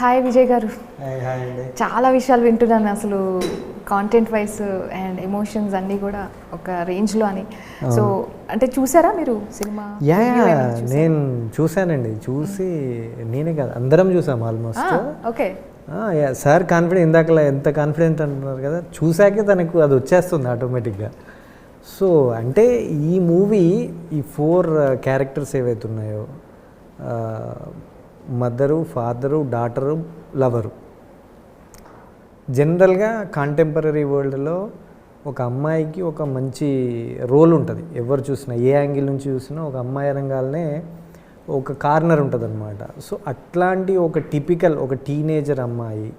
Hi Vijay గారు. చాలా విషయాలు వింటున్నాను అసలు కాంటెంట్ వైస్ అండ్ ఎమోషన్స్ అన్నీ కూడా ఒక రేంజ్లో అని. సో అంటే చూసారా మీరు సినిమా? యా? నేను చూశానండి. చూసి నేనే కాదు అందరం చూసాం almost okay yeah sir confident ఇందాకలా ఎంత కాన్ఫిడెంట్ అంటున్నారు కదా చూసాకే తనకు అది వచ్చేస్తుంది ఆటోమేటిక్గా సో అంటే ఈ మూవీ ఈ ఫోర్ క్యారెక్టర్స్ ఏవైతే ఉన్నాయో మదరు ఫాదరు డాటరు లవరు. జనరల్గా కాంటెంపరీ వరల్డ్లో ఒక అమ్మాయికి ఒక మంచి రోల్ ఉంటుంది. ఎవరు చూసినా ఏ యాంగిల్ నుంచి చూసినా ఒక అమ్మాయి రంగాలనే ఒక కార్నర్ ఉంటుంది అనమాట సో అట్లాంటి ఒక టిపికల్ ఒక టీనేజర్ అమ్మాయి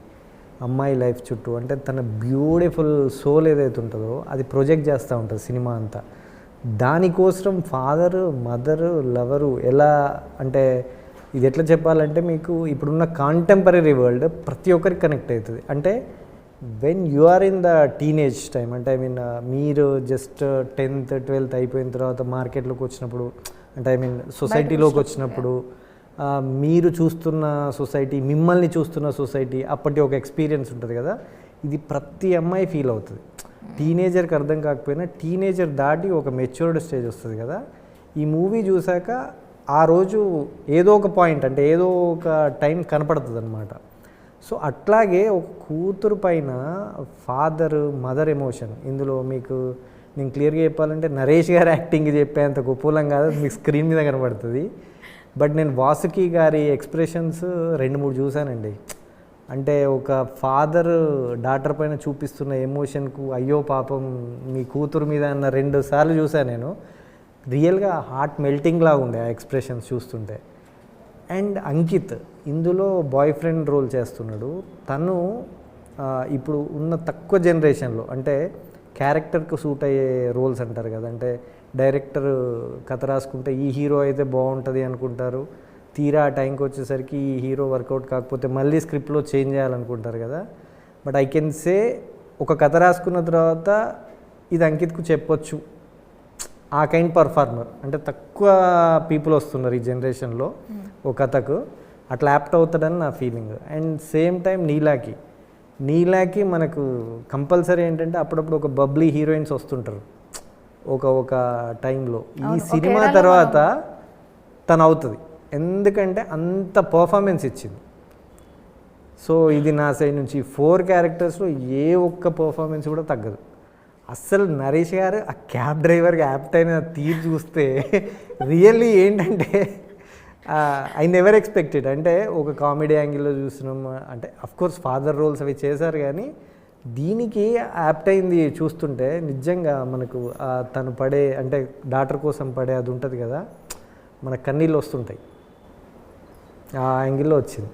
అమ్మాయి లైఫ్ చుట్టూ అంటే తన బ్యూటిఫుల్ సోల్ ఏదైతే ఉంటుందో అది ప్రొజెక్ట్ చేస్తూ ఉంటుంది సినిమా అంతా. దానికోసం ఫాదరు మదరు లవరు ఎలా అంటే ఇది ఎట్లా చెప్పాలంటే మీకు ఇప్పుడున్న కాంటెంపరీ వరల్డ్ ప్రతి ఒక్కరికి కనెక్ట్ అవుతుంది. అంటే when you are in the teenage time అంటే ఐ మీన్ మీరు జస్ట్ టెన్త్ ట్వెల్త్ అయిపోయిన తర్వాత మార్కెట్లోకి వచ్చినప్పుడు అంటే ఐ మీన్ సొసైటీలోకి వచ్చినప్పుడు ఆ, మీరు చూస్తున్న సొసైటీ మిమ్మల్ని చూస్తున్న సొసైటీ అప్పటి ఒక ఎక్స్పీరియన్స్ ఉంటుంది కదా. ఇది ప్రతి అమ్మాయి ఫీల్ అవుతుంది. టీనేజర్కి అర్థం కాకపోయినా టీనేజర్ దాటి ఒక మెచ్యూర్డ్ స్టేజ్ వస్తుంది కదా. ఈ మూవీ చూశాక ఆ రోజు ఏదో ఒక పాయింట్ అంటే ఏదో ఒక టైం కనపడుతుంది అనమాట సో అట్లాగే ఒక కూతురు పైన ఫాదర్ మదర్ ఎమోషన్ ఇందులో మీకు నేను క్లియర్గా చెప్పాలంటే నరేష్ గారి యాక్టింగ్ చెప్పేంత గొప్పలం కాదు మీకు స్క్రీన్ మీద కనబడుతుంది బట్ నేను వాసుకి గారి ఎక్స్ప్రెషన్స్ రెండు మూడు చూశానండి. అంటే ఒక ఫాదర్ డాటర్ పైన చూపిస్తున్న ఎమోషన్కు అయ్యో పాపం మీ కూతురు మీద అన్న రెండు సార్లు చూశాను నేను. రియల్గా హార్ట్ మెల్టింగ్ లాగా ఉండే ఆ ఎక్స్ప్రెషన్స్ చూస్తుంటే. అండ్ అంకిత్ ఇందులో బాయ్ ఫ్రెండ్ రోల్ చేస్తున్నాడు. తను ఇప్పుడు ఉన్న తక్కువ జనరేషన్లో అంటే క్యారెక్టర్కు సూట్ అయ్యే రోల్స్ అంటారు కదా అంటే డైరెక్టర్ కథ రాసుకుంటే ఈ హీరో అయితే బాగుంటుంది అనుకుంటారు. తీరా ఆ టైంకి వచ్చేసరికి ఈ హీరో వర్కౌట్ కాకపోతే మళ్ళీ స్క్రిప్ట్లో చేంజ్ చేయాలనుకుంటారు కదా. బట్ ఐ కెన్ సే ఒక కథ రాసుకున్న తర్వాత ఇది అంకిత్కు చెప్పొచ్చు. ఆ కైండ్ పర్ఫార్మర్ అంటే తక్కువ పీపుల్ వస్తున్నారు ఈ జనరేషన్లో ఒక కథకు అట్లా యాప్ట్ అవుతాడని నా ఫీలింగ్ అండ్ సేమ్ టైం నీలాకి. నీలాకి మనకు కంపల్సరీ ఏంటంటే అప్పుడప్పుడు ఒక బబ్లీ హీరోయిన్స్ వస్తుంటారు. ఒక ఒక టైంలో ఈ సినిమా తర్వాత తను అవుతుంది. ఎందుకంటే అంత పర్ఫార్మెన్స్ ఇచ్చింది. సో ఇది నా సైడ్ నుంచి. ఫోర్ క్యారెక్టర్స్లో ఏ ఒక్క పర్ఫార్మెన్స్ కూడా తగ్గదు. అస్సలు నరేష్ గారు ఆ క్యాబ్ డ్రైవర్కి యాప్ట్ అయిన తీరు చూస్తే రియల్లీ ఏంటంటే ఐ నెవర్ ఎక్స్పెక్టెడ్ అంటే ఒక కామెడీ యాంగిల్లో చూసినాం అంటే కోర్స్ ఫాదర్ రోల్స్ అవి చేశారు కానీ దీనికి యాప్ట్ అయింది చూస్తుంటే నిజంగా మనకు తను పడే అంటే డాటర్ కోసం పడే అది ఉంటుంది కదా మన కన్నీళ్ళు వస్తుంటాయి. ఆ యాంగిల్లో వచ్చింది.